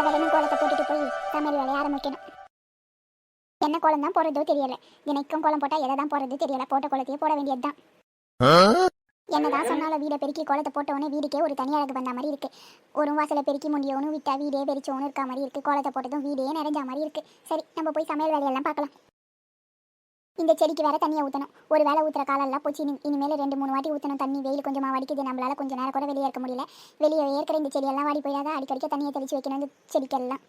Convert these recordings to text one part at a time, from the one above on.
கடகடன்னு கோலத்தை போட்டுட்டு போய் சமையல் வேலையை ஆரம்பிக்கணும். என்ன கோலம் தான் போடுறதோ தெரியல. தினைக்கும் கோலம் போட்டால் எதை தான் போடுறது தெரியல. போட்ட கோலத்தையே போட வேண்டியது தான் என்னதான் சொன்னாலும் வீடை பெருக்கி கோலத்தை போட்ட உடனே வீடுக்கே ஒரு தனி அழகு வந்த மாதிரி இருக்கு. ஒரு வாசலை பெருக்கி முடியவனும் விட்டா வீடே பெரிச்சவனும் இருக்க மாதிரி இருக்கு. கோலத்தை போட்டதும் வீடே நிறைஞ்ச மாதிரி இருக்கு. சரி நம்ம போய் சமையல் வேலையெல்லாம் பார்க்கலாம். இந்த செடிக்கு வேற தண்ணியை ஊற்றணும் ஒரு வேலை ஊற்றுற காலெல்லாம் போச்சு இனி இனிமேல் ரெண்டு மூணு வாட்டி ஊற்றணும் தண்ணி வெயில் கொஞ்சமாக வடிக்குது. நம்மளால கொஞ்சம் நேரம் கூட வெளியே இருக்க முடியல. வெளியே ஏற்கிற இந்த செடியெல்லாம் வாடி போயிடாத? அடிக்கடிக்க தண்ணியை தெளிச்சு வைக்கணும் இந்த செடிக்கெல்லாம்.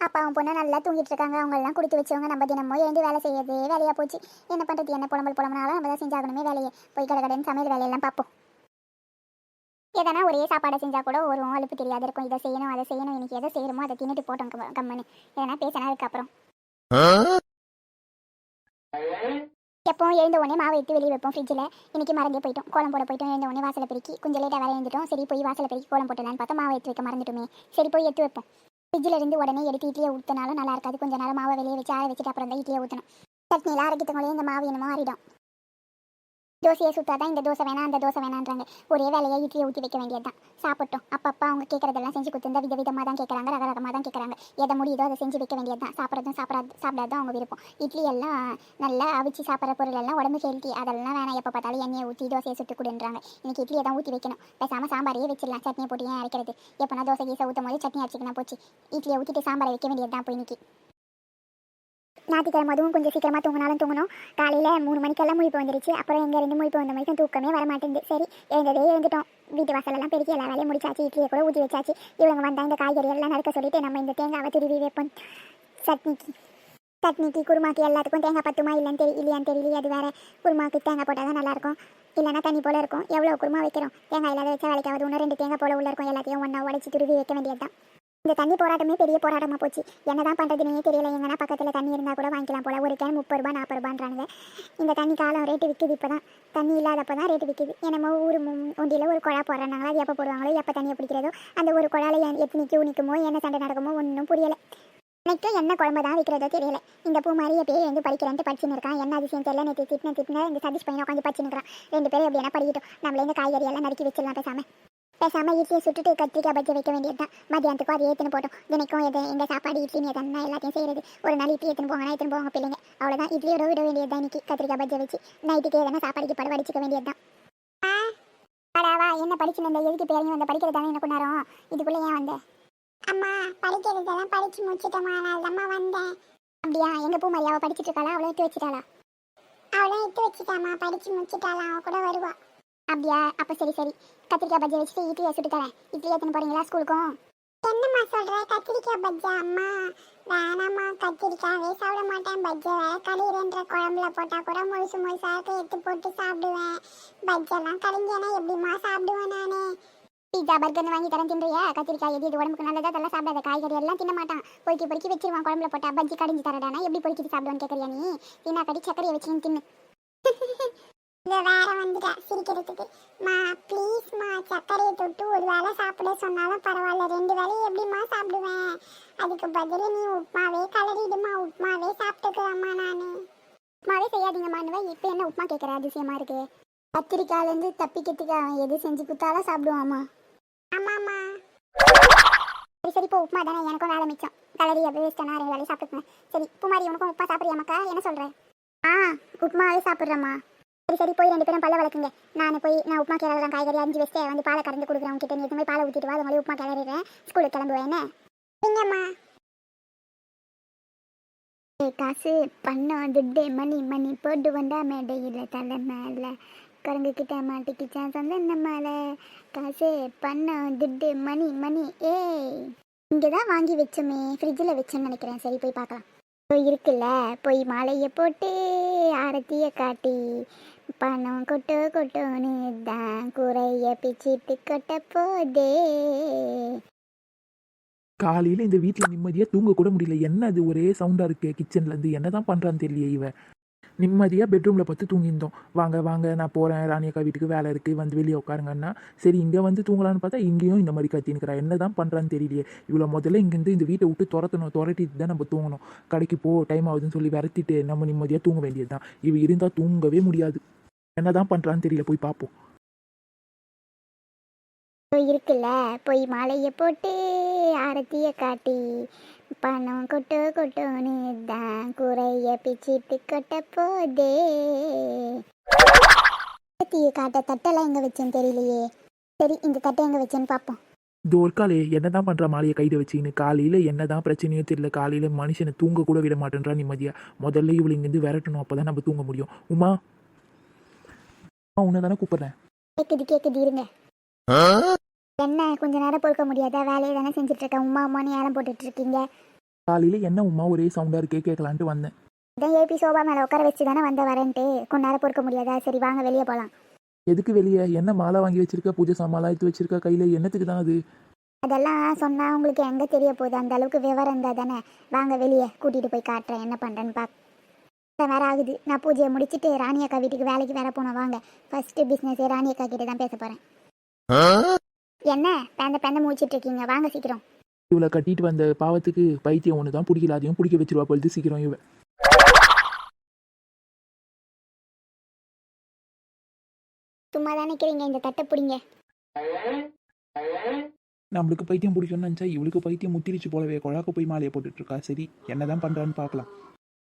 அப்பா அவன் பொண்ணு நல்லா தூங்கிட்டு இருக்காங்க. அவங்க எல்லாம் கொடுத்து வச்சவங்க நம்ம தினமோ எழுந்து வேலை செய்யறதே வேலையா போச்சு. என்ன பண்ணுறது என்ன புலம்பல் புலம்புனாலும் நம்ம தான் செஞ்சாகணுமே வேலையை. போய் கடை கடைன்னு சமையல் வேலையெல்லாம் பார்ப்போம். எதனா ஒரே சாப்பாடை செஞ்சா கூட ஒரு அழுப்பு தெரியாது. இருக்கும். இதை செய்யணும் அதை செய்யணும். இன்னைக்கு எதை செய்யணுமோ அதை தின்னுட்டு போட்டோம். கம்மனு. கம்முன்னு எதனா பேசினா அதுக்கப்புறம். எப்பவும் எழுந்த உடனே மாவை எடுத்து வெளியே வைப்போம் ஃப்ரிட்ஜில் இன்னைக்கு மறந்தே போயிட்டோம். கோலம் போட போயிட்டோம். எழுந்த உடனே வாசலை பெருக்கி கொஞ்சம் லேட்டாக வேலை எழுந்துட்டோம். சரி போய் வாசலை பெருக்கி கோலம் போட்டலான்னு பார்த்தா மாவை எடுத்து வைக்க மறந்துட்டோமே. சரி போய் எடுத்து வைப்போம். ஃப்ரிட்ஜில் இருந்து உடனே எடுத்து இட்லியை ஊற்றினாலும் நல்லா இருக்காது. கொஞ்ச நேரம் மாவை வெளியே வச்சு ஆற வச்சுட்டு அப்புறம் தான் இட்லியை ஊற்றணும் சட்னியில் அரைக்கிறவங்களே இந்த மாவு என்னமோ ஆறிடும் தோசையை சுத்தாதான் இந்த தோசை வேணாம் அந்த தோசை வேணான்றாங்க ஒரே வேலையை இட்லியை ஊற்றி வைக்க வேண்டியது தான் சாப்பிட்டோம் அப்பப்போ அவங்க கேட்குறதெல்லாம் செஞ்சு கொடுத்துருந்தா வித விதமாக தான் கேட்குறாங்க ரக ரகமாக தான் கேட்குறாங்க எதை முடியுதோ அதை செஞ்சு வைக்க வேண்டியது தான் சாப்பிட்றதும் சாப்பிடாது சாப்பிடாதும் அவங்க விருப்பம். இட்லி எல்லாம் நல்லா அவிச்சு சாப்பிட்ற பொருள் எல்லாம் உடம்பு ஹெல்த்தி அதெல்லாம் வேணாம். எப்போ பார்த்தாலும் எண்ணெயை ஊற்றி தோசையை சுட்டு கொடுன்றாங்க. இன்னைக்கு இட்லியை தான் ஊற்றி வைக்கணும். பேசாமல் சாம்பாரையே வச்சிடலாம். சட்னியை போட்டு ஏன் அரைக்கிறது? எப்போனா தோசை கீசை ஊற்றும் போது சட்னி அரைச்சிக்கலாம் போச்சு. இட்லியை ஊற்றிட்டு சாம்பாரை வைக்க வேண்டியது தான் போய் இன்னைக்கு. ஞாயிற்றுக்கிழமை அதுவும் கொஞ்சம் சீக்கிரமாக தூங்கினாலும் தூங்கணும். காலையில் மூணு மணிக்கெல்லாம் முழிப்பு வந்துருச்சு. அப்புறம் எங்கே ரெண்டு முழிப்பு வந்த மாதிரி தூக்கமே வர மாட்டேங்குது சரி எழுந்ததே எழுந்துட்டோம். வீட்டு வாசலெல்லாம் பெருக்கி எல்லா வேலையும் முடிச்சாச்சு. இட்லியை கூட ஊற்றி வச்சாச்சு. இவங்க வந்தால் இந்த காய்கறி எல்லாம் நறுக்க சொல்லிட்டு நம்ம இந்த தேங்காவை துருவி வைப்போம். சட்னிக்கு. சட்னிக்கு குருமாக்கு எல்லாத்துக்கும் தேங்காய் பத்துமா இல்லைன்னு தெரி இல்லையான்னு தெரியல அது வேற. குருமாக்கு தேங்காய் போட்டால் தான் நல்லாயிருக்கும். இல்லைனா தண்ணி போல இருக்கும். எவ்வளோ குருமா வைக்கிறோம்? தேங்காய் இல்லாத வச்சா வேலைக்காவது இன்னும் ரெண்டு தேங்காய் போல உள்ள இருக்கும். எல்லாத்தையும் ஒன்றா உடச்சி துருவி வைக்க வேண்டியது தான் இந்த தண்ணி போராட்டமே பெரிய போராட்டமாக போச்சு. என்னதான் பண்ணுறதுனே தெரியல. எங்கன்னா பக்கத்தில் தண்ணி இருந்தால் கூட வாங்கிக்கலாம் போல. ஒரு கேன் முப்பது ரூபா நாற்பது ரூபான்றானுங்க. இந்த தண்ணி காலம் ரேட்டு விற்குது இப்போ தான் தண்ணி இல்லாதப்போ தான் ரேட்டு விற்குது என்னமோ ஊர் ஒண்டியில் ஒரு குழா போடுறாங்களா அது எப்போ போடுவாங்களோ எப்போ தண்ணியை பிடிக்கிறதோ அந்த ஒரு குழால எத்து நிற்க நிற்குமோ என்ன சண்டை நடக்குமோ ஒன்றும் புரியலை. எனக்கு என்ன குழம்பு தான் விற்கிறதோ தெரியல. இந்த பூ மாதிரி எப்பயே வந்து படிக்கிறேன்ட்டு படிச்சுன்னு இருக்கான். என்ன அதிசயம் தெரியல. நேற்று திட்டின திட்டின இந்த சதீஷ் பையனை உட்காந்து படிச்சுன்னு இருக்கிறான். ரெண்டு பேரும் எப்படி என்ன படிக்கட்டும். நம்மளே இந்த காய்கறி எல்லாம் நறுக்கி வச்சிடலாம் பேசாமல் பேசாம இட்லியை சுட்டுட்டு கத்திரிக்காய் பஜ்ஜி வைக்க வேண்டியது தான் மதியானத்துக்கும் அதை ஏற்றுன்னு போட்டோம். தினைக்கும் எது எங்கள் சாப்பாடு இட்லி எதனா எல்லாத்தையும் செய்யறது. ஒரு நாள் இட்லி எடுத்துன்னு போங்கன்னா எடுத்துன்னு போவாங்க பிள்ளைங்க. அவ்வளோதான் இட்லியோட விட வேண்டியது தான் இன்னைக்கு. கத்திரிக்காய் பஜ்ஜி வச்சு நைட்டுக்கு எதனா சாப்பாடுக்கு படம் வடிச்சிக்க வேண்டியது தான் என்ன படிச்சுன்னு இந்த எதுக்கு பேரையும் வந்த படிக்கிறது தானே என்ன கொண்டாரோம் இதுக்குள்ளே ஏன் வந்த? அம்மா படிக்கிறதெல்லாம் படிச்சு முடிச்சிட்டோமா. நான் அம்மா வந்தேன் அப்படியா? எங்க பூ மரியாவை படிச்சிட்டு இருக்காளா? அவளை எடுத்து வச்சுட்டாளா? அவளும் எடுத்து வச்சுட்டாமா படிச்சு முடிச்சிட்டாளா? அவ கூட வருவா. அப்படியா? அப்ப சரி சரி. கத்திரிக்காய் பஜ்ஜி வச்சுட்டு இட்லியை சுட்டு தரேன். இட்லி எடுத்துன்னு போறீங்களா ஸ்கூலுக்கும்? என்னம்மா சொல்ற? கத்திரிக்காய் பஜ்ஜி அம்மா. வேணாம்மா. கத்திரிக்காவே சாப்பிட மாட்டேன். பஜ்ஜி வேற கழிவுன்ற குழம்புல போட்டா கூட முழுசு முழுசா இருக்க. எடுத்து போட்டு சாப்பிடுவேன். பஜ்ஜெல்லாம் கழிஞ்சேனா எப்படிம்மா சாப்பிடுவேன் நானு? பீஸா பர்கர் வாங்கி தரேன் தின்றியா? கத்திரிக்காய் எது இது உடம்புக்கு நல்லதா அதெல்லாம் சாப்பிடாத காய்கறி எல்லாம் தின்ன மாட்டான். பொறுக்கி பொறுக்கி வச்சிருவான். குழம்புல போட்டா பஜ்ஜி கடிஞ்சு தரடானா எப்படி பொறுக்கிட்டு சாப்பிடுவான்னு கேட்கறியா நீ? தின்னா கடி சக்கரையை வச்சு தின்னு. இந்த வேற வந்துட்டா சிரிக்கிறதுக்கு. மா ப்ளீஸ்மா சர்க்கரையை தொட்டு ஒரு வேளை சாப்பிட சொன்னாலும் பரவாயில்ல. ரெண்டு வேலையும் எப்படிம்மா சாப்பிடுவேன்? அதுக்கு பதில் நீ உப்புமாவே கலரிடுமா? உப்புமாவே சாப்பிட்டுக்கலாமா நான்? உப்புமாவே செய்யாதீங்கம்மானுவா இப்போ என்ன உப்புமா கேட்குற அதிசயமா இருக்கு? கத்திரிக்காயிலேருந்து தப்பிக்கிறதுக்கு அவன் எது செஞ்சு கொடுத்தாலும் சாப்பிடுவாமா ஆமாம்மா. சரி சரி இப்போ உப்புமா தானே. எனக்கும் வேலை மிச்சம். கலரி அப்படியே வேஸ்ட்டானா ரெண்டு வேலையும் சாப்பிட்டுக்குவேன். சரி குமாரி உனக்கும் உப்புமா சாப்பிட்றியா மக்கா என்ன சொல்கிறேன் ஆ உப்புமாவே சாப்பிட்றேம்மா. சரி சரி போய் ரெண்டு பேரும் பல்ல வளர்க்குங்க. நான் போய் நான் உப்புமா கிளறலாம் காய்கறி அரிஞ்சு வச்சுட்டு வந்து பாலை கறந்து கொடுக்குறேன் உங்ககிட்ட நீ போய் பாலை ஊற்றிட்டு வா அது உப்புமா கிளறிடுறேன். ஸ்கூலுக்கு கிளம்புவேன் என்ன? சரிங்கம்மா காசு பணம் துட்டு மணி மணி போட்டு வந்தா மேடையில் தலை மேலே. குரங்கு கிட்ட மாட்டிக்கிச்சான் சொந்த மேலே? காசு பணம் துட்டு மணி மணி ஏய். இங்கே தான் வாங்கி வச்சோமே ஃப்ரிட்ஜில் வச்சோன்னு நினைக்கிறேன். சரி போய் பார்க்கலாம். இருக்குல்ல போய் மாலையை போட்டு ஆரத்தியை காட்டி பணம் கொட்டோ கொட்டோன்னு தான் குறைய பிச்சிட்டு கொட்ட போதே. காலையில இந்த வீட்டில் நிம்மதியாக தூங்க கூட முடியல. என்ன அது ஒரே சவுண்டா இருக்கு? கிச்சன்ல இருந்து என்னதான் பண்றான்னு தெரியல இவ நிம்மதியாக பெட்ரூமில் பார்த்து தூங்கியிருந்தோம். வாங்க வாங்க நான் போகிறேன் ராணியக்கா வீட்டுக்கு வேலை இருக்குது வந்து வெளியே உட்காருங்கன்னா சரி இங்கே வந்து தூங்கலான்னு பார்த்தா இங்கேயும் இந்த மாதிரி கத்தினுக்கிறா என்ன தான் பண்ணுறான்னு தெரியலையே. இவ்வளோ முதல்ல இங்கேருந்து இந்த வீட்டை விட்டு துரத்தணும் துரட்டிட்டு தான் நம்ம தூங்கணும். கடைக்கு போ டைம் ஆகுதுன்னு சொல்லி விரட்டிட்டு நம்ம நிம்மதியாக தூங்க வேண்டியது தான் இவ இருந்தால் தூங்கவே முடியாது. என்ன தான் பண்ணுறான்னு தெரியல. போய் பார்ப்போம் இருக்குல்ல. போய் மாலையை போட்டு ஆரத்திய காட்டி பணம் கொட்டு கொட்டுன்னு தான் குறைய பிச்சிட்டு கொட்ட போதே. ஆரத்திய காட்ட தட்டெல்லாம் எங்க வச்சேன்னு தெரியலையே. சரி இந்த தட்டை எங்க வச்சேன்னு பார்ப்போம் இந்த ஒரு காலே என்னதான் பண்ற மாலையை கையில வச்சுக்கின்னு காலையில என்னதான் பிரச்சனையோ தெரியல. காலையில மனுஷனை தூங்க கூட விட மாட்டேன்றா நிம்மதியா. முதல்ல இவளை இங்கிருந்து விரட்டணும் அப்பதான் நம்ம தூங்க முடியும். உமா உன்னை தானே கூப்பிடுறேன். கேக்குது கேக்குது இருங்க. என்ன கொஞ்ச நேரம் பொறுக்க முடியாதா? வேலையை தானே செஞ்சுட்டு இருக்கேன் உமா உமான்னு ஏலம் போட்டுட்டு இருக்கீங்க காலையில என்ன உமா ஒரே சவுண்டா இருக்கே கேட்கலான்ட்டு வந்தேன். இதான் ஏபி சோபா மேலே உட்கார வச்சு தானே வந்த வரேன்ட்டு. கொஞ்ச நேரம் பொறுக்க முடியாதா? சரி வாங்க வெளியே போகலாம் எதுக்கு வெளியே? என்ன மாலை வாங்கி வச்சிருக்க? பூஜை சாமான்லாம் எடுத்து வச்சிருக்க? கையில என்னத்துக்கு தான் அது? அதெல்லாம் சொன்னா உங்களுக்கு எங்க தெரிய போகுது? அந்த அளவுக்கு விவரம் இருந்தா தானே. வாங்க வெளியே. கூட்டிட்டு போய் காட்டுறேன். என்ன பண்றேன்னு பாக். வேற ஆகுது. நான் பூஜையை முடிச்சிட்டு ராணி அக்கா வீட்டுக்கு வேலைக்கு வேற போனோம். வாங்க. ஃபர்ஸ்ட் பிசினஸ் ராணி அக்கா கிட்ட தான் பேச போறேன் என்ன பேந்த பேந்த முடிச்சிட்டு இருக்கீங்க வாங்க சீக்கிரம். இவளை கட்டிட்டு வந்த பாவத்துக்கு பைத்தியம் ஒன்று தான் பிடிக்கல. அதையும் பிடிக்க வச்சிருவா பொழுது சீக்கிரம் இவ. சும்மா தான் நிக்கிறீங்க இந்த தட்டை பிடிங்க. நம்மளுக்கு பைத்தியம் பிடிக்கும்னு நினச்சா இவளுக்கு பைத்தியம் முத்திரிச்சு போலவே. குழாக்கு போய் மாலையை போட்டுட்டு இருக்கா சரி என்னதான் பண்றான்னு பார்க்கலாம்.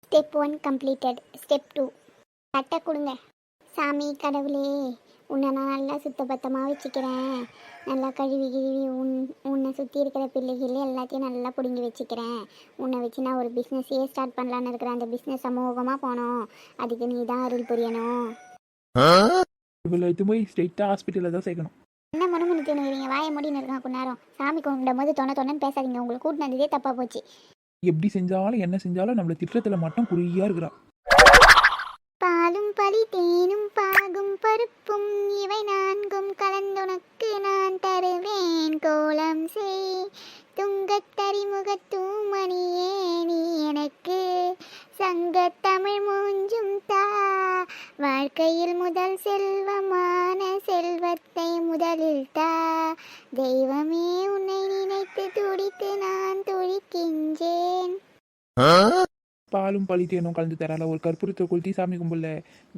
Step one completed step two தட்டை கொடுங்க. சாமி கடவுளே. உன்னை நான் நல்லா சுத்தபத்தமாக வச்சுக்கிறேன். நல்லா கழுவி கிழுவி உன் உன்னை சுற்றி இருக்கிற பிள்ளைகள் எல்லாத்தையும் நல்லா பிடுங்கி வச்சுக்கிறேன். உன்னை வச்சு நான் ஒரு பிஸ்னஸையே ஸ்டார்ட் பண்ணலான்னு இருக்கிறேன். அந்த பிஸ்னஸ் சமூகமாக போனோம் அதுக்கு நீ தான் அருள் புரியணும். எடுத்து போய் ஸ்ட்ரெயிட்டாக ஹாஸ்பிட்டலில் தான் சேர்க்கணும். என்ன முணுமுணு திணுகிறீங்க வாயை முடின்னு இருக்கான் கொஞ்ச நேரம். சாமி கும்பிடும் போது தொண தொண்ணன்னு பேசாதீங்க. உங்களுக்கு கூட்டினதே தப்பாக போச்சு. எப்படி செஞ்சாலும் என்ன செஞ்சாலும் நம்மள திட்டத்துல மட்டும் குறியா இருக்கிறா பாலும் பலி தேனும் பாகும் பருப்பும் இவை நான்கும் கலந்துனக்கு நான் தருவேன். கோலம் செய் துங்கத்தறிமுக தூமணியே நீ எனக்கு. சங்க தமிழ் மூஞ்சும் தா வாழ்க்கையில் முதல் செல்வமான செல்வத்தை முதலில் தா. தெய்வமே உன்னை நினைத்து துடித்து நான் துடிக்கின்றேன். பாலும் பழித்தேனும் கலந்து தரால ஒரு கற்பூரத்தை கொளுத்தி சாமி கும்பல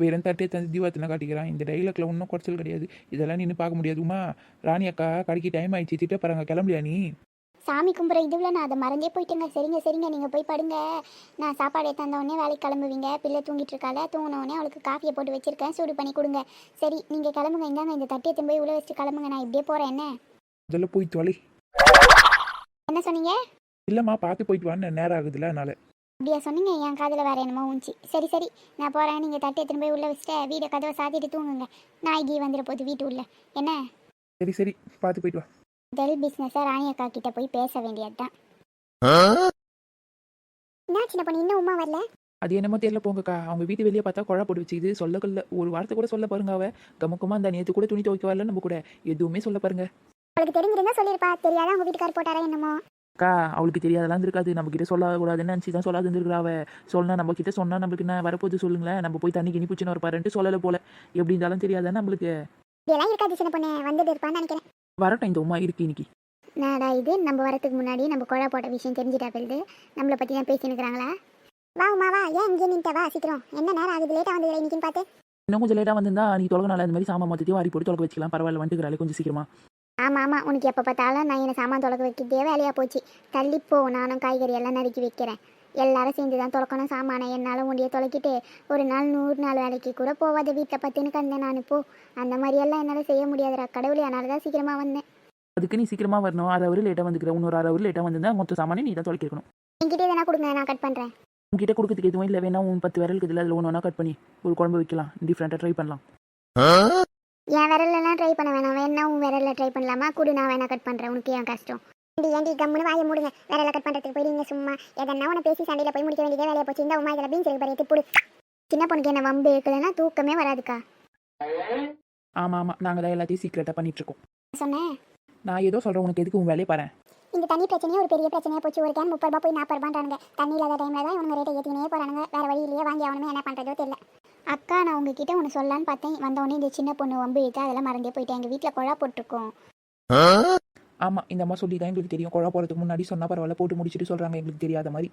வேற தட்டே தந்து தீபாவத்தில் காட்டிக்கிறான் இந்த டைலாக்ல ஒன்றும் குறைச்சல் கிடையாது. இதெல்லாம் நின்று பார்க்க முடியாதுமா? ராணி அக்கா கடைக்கு டைம் ஆயிடுச்சு. திட்ட பாருங்க கிளம்பலையா நீ? சாமி கும்பிட்ற இதுவில் நான் அதை மறந்தே போயிட்டேங்க. சரிங்க சரிங்க. நீங்கள் போய் படுங்க. நான் சாப்பாடு உடனே வேலைக்கு கிளம்புவீங்க. பிள்ளை தூங்கிட்டு இருக்காள. தூங்கின உடனே அவளுக்கு காஃபியை போட்டு வச்சிருக்கேன். சூடு பண்ணி கொடுங்க. சரி நீங்கள் கிளம்புங்க. இந்தாங்க இந்த தட்டியை திரும்ப உள்ள வச்சுட்டு கிளம்புங்க. நான் இப்படியே போகிறேன் என்ன? அதெல்லாம் போய் தொலை. என்ன சொன்னீங்க? இல்லைம்மா பார்த்து போயிட்டு வான்னு. நேரம் ஆகுதுல்ல அதனால. அப்படியா சொன்னீங்க? என் காதில் வேற என்னமோ உஞ்சி சரி சரி. நான் போகிறேன் நீங்கள் தட்டியை திரும்ப உள்ள வச்சுட்டு வீடை கதவை சாத்திட்டு தூங்குங்க. நாய்கி வந்துட போகுது வீட்டு உள்ள. என்ன? சரி சரி. பார்த்து போயிட்டு வா. டெல் பிஸ்னஸை ராணி அக்கா கிட்ட போய் பேச வேண்டியது தான் என்ன சின்ன பொண்ணு? இன்னும் உமா வரல? அது என்னமோ தெரியல போங்கக்கா. அவங்க வீட்டு வெளியே பார்த்தா குழா போட்டு வச்சுது சொல்ல கொள்ள ஒரு வார்த்தை கூட சொல்ல பாருங்க அவ. கமக்கமா அந்த நேற்று கூட துணி துவைக்க வரல நம்ம கூட. எதுவுமே சொல்ல பாருங்க. அவளுக்கு தெரிஞ்சிருந்தா சொல்லியிருப்பா தெரியாத உங்க வீட்டுக்கார் போட்டாரா என்னமோ. அக்கா அவளுக்கு தெரியாதெல்லாம் இருக்காது. நம்ம கிட்ட சொல்லக்கூடாதுன்னு நினச்சி தான் சொல்லாது இருந்திருக்கிறா அவ. சொன்னா நம்ம கிட்ட சொன்னா நம்மளுக்கு என்ன வரப்போகுது சொல்லுங்களேன். நம்ம போய் தண்ணி கிணி பிடிச்சின்னு வரப்பாருன்ட்டு சொல்லலை போல. எப்படி இருந்தாலும் தெரியாதானே நம்மளுக்கு? இதெல்லாம் இருக்காது சின்ன பொண்ணு. வந்துட்டு இருப்பான்னு நினைக்கிறேன். வரட்டும் இந்த உமா இருக்கு இன்னைக்கு. நாடா இது? நம்ம வரதுக்கு முன்னாடி நம்ம குழா போட்ட விஷயம் தெரிஞ்சிட்டா போயிடுது நம்மளை பற்றி தான் பேசினுக்கிறாங்களா வா உமா வா. ஏன் இங்கே நின்ட்ட வா சீக்கிரம். என்ன நேரம் ஆகுது? லேட்டாக வந்தது இன்னைக்குன்னு பார்த்து. இன்னும் கொஞ்சம் லேட்டாக வந்திருந்தா நீ தொலைக்கனால இந்த மாதிரி சாமான் மொத்தத்தையும் வாரி போட்டு தொலைக்க வச்சுக்கலாம். பரவாயில்ல வந்துக்கிறாளே கொஞ்சம் சீக்கிரமா. ஆமாம் ஆமாம் உனக்கு எப்போ பார்த்தாலும் நான் என்ன சாமான் தொலைக்க வைக்கிறதே வேலையாக போச்சு. தள்ளிப்போ நானும் காய்கறி எல்லாம் நறுக்கி வைக்கிறேன். எல்லாரும் சேர்ந்து தான் தொலைக்கணும் சாமானை. என்னால் முடிய தொலைக்கிட்டு ஒரு நாள் நூறு நாள் வேலைக்கு கூட போவாத வீட்டில் பத்துன்னு கந்தேன் நான். இப்போ அந்த மாதிரியெல்லாம் என்னால் செய்ய முடியாதுடா. கடவுளே அதனால தான் சீக்கிரமாக வந்தேன். அதுக்கு நீ சீக்கிரமா வரணும். அரை அவர் லேட்டாக வந்துக்கிற. இன்னொரு அரை அவர் லேட்டாக வந்திருந்தா மொத்த சாமானே நீ தான் தொலைக்கணும் என்கிட்ட எதனா கொடுங்க. நான் கட் பண்ணுறேன் உங்ககிட்ட கொடுக்கறதுக்கு எதுவும் இல்லை. வேணா உன் பத்து விரல் இருக்குதுல அதில் ஒன்று ஒன்றா கட் பண்ணி ஒரு குழம்பு வைக்கலாம். டிஃப்ரெண்ட்டாக ட்ரை பண்ணலாம். என் விரல்லாம் ட்ரை பண்ண வேணாம். வேணா உன் விரல்ல ட்ரை பண்ணலாமா? குடு நான் வேணா கட் பண்ணுறேன் உனக்கு ஏன் கஷ்டம்? ஏண்டி ஏண்டி கம்முன்னு வாயை மூடுங்க. விரல கட் பண்ணுறதுக்கு போயிடுங்க சும்மா. எதனா உன பேசி சண்டையில் போய் முடிக்க வேண்டியதே வேலையை போச்சு. இந்த உமா இதில் பீன்ஸ் இருக்கு பாரு போடு. சின்ன பொண்ணுக்கு என்ன வம்பு இருக்குதுன்னா தூக்கமே வராதுக்கா. ஆமாம் ஆமாம் நாங்கள் தான் எல்லாத்தையும் சீக்கிரட்டாக பண்ணிட்டு இருக்கோம் சொன்னேன். நான் ஏதோ சொல்கிறேன் உனக்கு எதுக்கு உன் வேலையை பாரு இந்த தண்ணி பிரச்சனையே ஒரு பெரிய பிரச்சனையா போச்சு. ஒரு கேன் முப்பது ரூபாய் போய் நாற்பது ரூபான்றானுங்க. தண்ணி இல்லாத டைமில் தான் இவங்க ரேட்டை ஏற்றினே போகிறானுங்க வேறு வழியிலேயே வாங்கி அவனுமே என்ன பண்ணுறதோ தெரியல. அக்கா நான் உங்ககிட்ட ஒன்று சொல்லலான்னு பார்த்தேன். வந்தவொடனே இந்த சின்ன பொண்ணு வம்பு இழுத்து அதெல்லாம் மறந்தே போயிட்டேன். எங்கள் வீட்டில் குழா போட்டிருக்கோம். ஆமாம் இந்த அம்மா சொல்லி தான் எங்களுக்கு தெரியும். குழா போகிறதுக்கு முன்னாடி சொன்னால் பரவாயில்ல போட்டு முடிச்சுட்டு சொல்கிறாங்க எங்களுக்கு தெரியாத மாதிரி.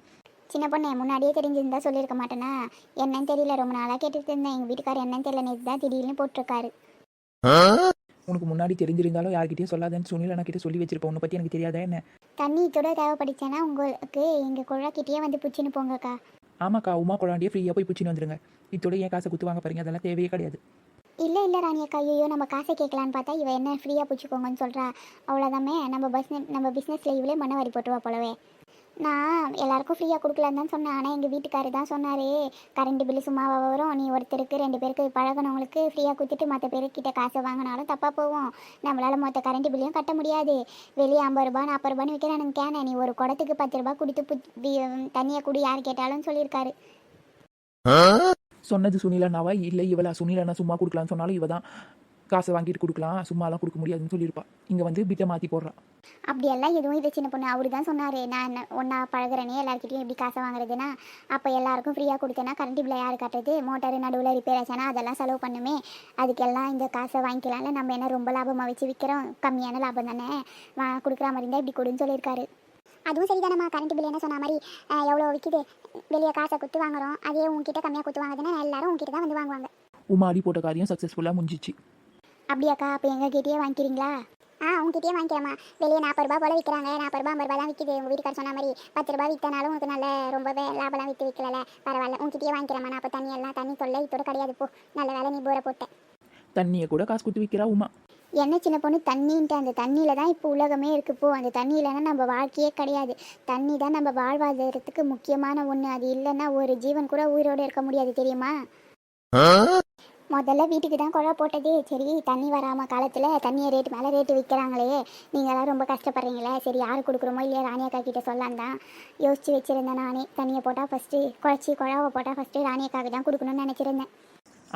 சின்ன பொண்ணு முன்னாடியே தெரிஞ்சிருந்தா சொல்லியிருக்க மாட்டேனா? என்னன்னு தெரியல. ரொம்ப நாளாக கேட்டுட்டு இருந்தேன். எங்கள் வீட்டுக்காரர் என்னன்னு தெரியல. நேற்று தான் திடீர்னு போட்டிருக்காரு. உனக்கு முன்னாடி தெரிஞ்சிருந்தாலும் யார்கிட்டயும் சொல்லாதேன்னு சுனில் அண்ணா கிட்ட சொல்லி வச்சிருப்பேன். உன்னை பற்றி எனக்கு தெரியாதா என்ன? தண்ணி கூட தேவைப்பட்டுச்சேன்னா உங்களுக்கு எங்கள் குழாக்கிட்டேயே வந்து பிடிச்சின்னு போங்கக்கா. ஆமாக்கா உமா குழாண்டியே ஃப்ரீயாக போய் பிடிச்சின்னு வந்துடுங்க இதோட ஏன் காசை குத்து வாங்க பாருங்க அதெல்லாம் தேவையே கிடையாது. இல்லை இல்லை ராணியக்கா ஐயோ நம்ம காசை கேட்கலான்னு பார்த்தா இவ என்ன ஃப்ரீயாக பிடிச்சிக்கோங்கன்னு சொல்கிறா அவ்வளோதாமே நம்ம பஸ் நம்ம பிஸ்னஸில் இவளே மன வரி போட்டுருவா போலவே. நான் எல்லாருக்கும் ஃப்ரீயாக கொடுக்கலான்னு தான் சொன்னேன். ஆனால் எங்கள் வீட்டுக்காரர் தான் சொன்னார். கரண்ட் பில்லு சும்மாவா வரும். நீ ஒருத்தருக்கு ரெண்டு பேருக்கு பழகினவங்களுக்கு ஃப்ரீயாக கொடுத்துட்டு மற்ற பேருக்கிட்ட காசை வாங்கினாலும் தப்பாக போகும். நம்மளால் மொத்த கரண்ட் பில்லையும் கட்ட முடியாது. வெளியே ஐம்பது ரூபா நாற்பது ரூபான்னு விற்கிறானுங்க கேன. நீ ஒரு குடத்துக்கு பத்து ரூபா கொடுத்து வி- தண்ணியை குடி யார் கேட்டாலும் சொல்லியிருக்காரு. சொன்னது சுனில் அண்ணாவா இல்லை இவளா? சுனில் அண்ணா சும்மா கொடுக்கலான்னு சொன்னாலும் இவ தான் காசை வாங்கிட்டு கொடுக்கலாம் சும்மாலாம் கொடுக்க முடியாதுன்னு சொல்லியிருப்பா. இங்கே வந்து பிட்டை மாற்றி போடுறான் அப்படியெல்லாம் எதுவும் இது சின்ன பொண்ணு அவரு தான் சொன்னார். நான் ஒன்றா பழகுறேனே எல்லாருக்கிட்டையும் எப்படி காசை வாங்குறதுன்னா அப்போ எல்லாருக்கும் ஃப்ரீயாக கொடுத்தேன்னா கரண்ட் பில்லை யார் கட்டுறது? மோட்டார் நடுவில் ரிப்பேர் ஆச்சானா அதெல்லாம் செலவு பண்ணுமே. அதுக்கெல்லாம் இந்த காசை வாங்கிக்கலாம்ல நம்ம என்ன ரொம்ப லாபமாக வச்சு விற்கிறோம் கம்மியான லாபம் தானே? வா கொடுக்குற மாதிரி இருந்தால் இப்படி கொடுன்னு சொல்லியிருக்காரு. அதுவும் சரிதானம்மா கரண்ட் பில் என்ன சொன்ன மாதிரி எவ்வளோ விற்கிது வெளியே காசை கொடுத்து வாங்குறோம் அதே உங்ககிட்ட கம்மியாக கொடுத்து வாங்குதுன்னா எல்லாரும் உங்ககிட்ட தான் வந்து வாங்குவாங்க. உமா அடி போட்ட காரியம் சக்ஸஸ்ஃபுல்லாக முடிஞ்சிச்சு. அப்படியாக்கா அப்போ எங்ககிட்டயே வாங்கிக்கிறீங்களா? ஆ உங்ககிட்டயே வாங்கிக்கிறேம்மா. வெளியே நாற்பது ரூபா போல விற்கிறாங்க நாற்பது ரூபா ஐம்பது ரூபா தான் விற்கிது உங்கள் வீட்டுக்கார சொன்ன மாதிரி பத்து ரூபா விற்றனாலும் உனக்கு நல்ல ரொம்பவே லாபம்லாம் விற்று விற்கல பரவாயில்ல உங்ககிட்டயே வாங்கிக்கிறேம்மா. நான் அப்போ தண்ணி எல்லாம் தண்ணி தொல்லை இதோட கிடையாது. போ நல்ல வேலை நீ போரை போட்ட. தண்ணியை கூட காசு கொடுத்து விற்கிறா உமா. என்ன சின்ன பொண்ணு தண்ணின்ட்டு அந்த தண்ணியில் தான் இப்போ உலகமே இருக்குது போ அந்த தண்ணி இல்லைன்னா நம்ம வாழ்க்கையே கிடையாது. தண்ணி தான் நம்ம வாழ்வாதாரத்துக்கு முக்கியமான ஒன்று அது இல்லைன்னா ஒரு ஜீவன் கூட உயிரோடு இருக்க முடியாது தெரியுமா? முதல்ல வீட்டுக்கு தான் குழா போட்டது. சரி தண்ணி வராமல் காலத்தில் தண்ணியை ரேட்டு மேலே ரேட்டு விற்கிறாங்களே நீங்களாம் ரொம்ப கஷ்டப்படுறீங்களே. சரி யார் கொடுக்குறோமோ இல்லையா? ராணி அக்கா கிட்ட சொல்லலாம் தான். யோசிச்சு வச்சுருந்தேன் நானே. தண்ணியை போட்டால் ஃபஸ்ட்டு குழச்சி குழாவை போட்டால் ஃபஸ்ட்டு ராணி அக்காவுக்கு தான் கொடுக்கணும்னு நினச்சிருந்தேன்.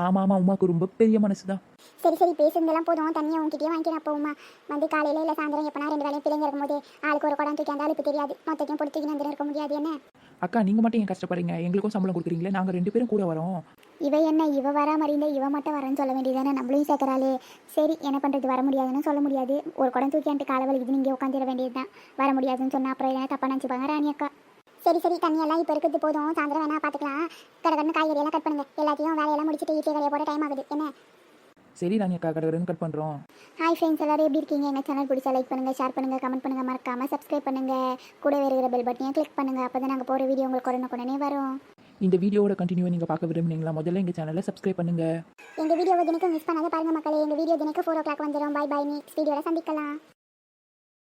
ஆமாம் ஆமாம் உமாக்கு ரொம்ப பெரிய மனசு தான் சரி சரி பேசுனதெல்லாம் போதும். தண்ணியை உங்ககிட்டயே வாங்கிக்கிறேன் அப்போமா வந்து காலையில் இல்லை சாயந்தரம் எப்போனா ரெண்டு வேலையும் பிள்ளைங்க இருக்கும்போது ஆளுக்கு ஒரு குடம் தூக்கி அந்த ஆளுக்கு தெரியாது. மொத்தத்தையும் பொடி தூக்கி வந்து இருக்க முடியாது என்ன? அக்கா நீங்கள் மட்டும் ஏன் கஷ்டப்படுறீங்க? எங்களுக்கும் சம்பளம் கொடுக்குறீங்களே நாங்கள் ரெண்டு பேரும் கூட வரோம். இவ என்ன இவ வரா மாதிரி இவ மட்டும் வரேன்னு சொல்ல வேண்டியதானே நம்மளையும் சேர்க்கறாளே. சரி என்ன பண்ணுறது வர முடியாதுன்னு சொல்ல முடியாது. ஒரு குடம் தூக்கி அந்த காலை வலிக்குது நீங்கள் உட்காந்துட வேண்டியது தான் வர முடியாதுன்னு சொன்னா அப்புறம் என்ன தப்பா நினச்சிப்பாங்க ராணி அக்கா. சரி சரி தண்ணியெல்லாம் இப்போ இருக்குது. போதும். சாயந்தரம் வேணா பார்த்துக்கலாம் கடை கடந்து காய்கறி எல்லாம் கட் பண்ணுங்க. எல்லாத்தையும் வேலையெல்லாம் முடிச்சுட்டு வீட்டில் கடையை போட டைம் ஆகுது. என்ன? சரி ராணி அக்கா கடற்கரைன்னு கட் பண்ணுறோம் ஹாய் ஃப்ரெண்ட்ஸ் எல்லாரும் எப்படி இருக்கீங்க? எங்கள் சேனல் பிடிச்சா லைக் பண்ணுங்கள் ஷேர் பண்ணுங்கள் கமெண்ட் பண்ணுங்கள் மறக்காமல் சப்ஸ்கிரைப் பண்ணுங்கள் கூட இருக்கிற பெல் பட்டனையும் கிளிக் பண்ணுங்கள் அப்போ தான் நாங்கள் போகிற வீடியோ உங்களுக்கு உடனுக்குடனே வரும். இந்த வீடியோவோட கண்டினியூ நீங்கள் பார்க்க விரும்புனீங்களா? முதல்ல எங்கள் சேனலை சப்ஸ்கிரைப் பண்ணுங்கள் எங்கள் வீடியோவை தினக்கும் மிஸ் பண்ணாத பாருங்கள் மக்களே. எங்கள் வீடியோ தினக்கும் ஃபோர் ஓ கிளாக் வந்துடும் பை பை நெக்ஸ்ட் வீடியோவில் சந்திக்கலாம்.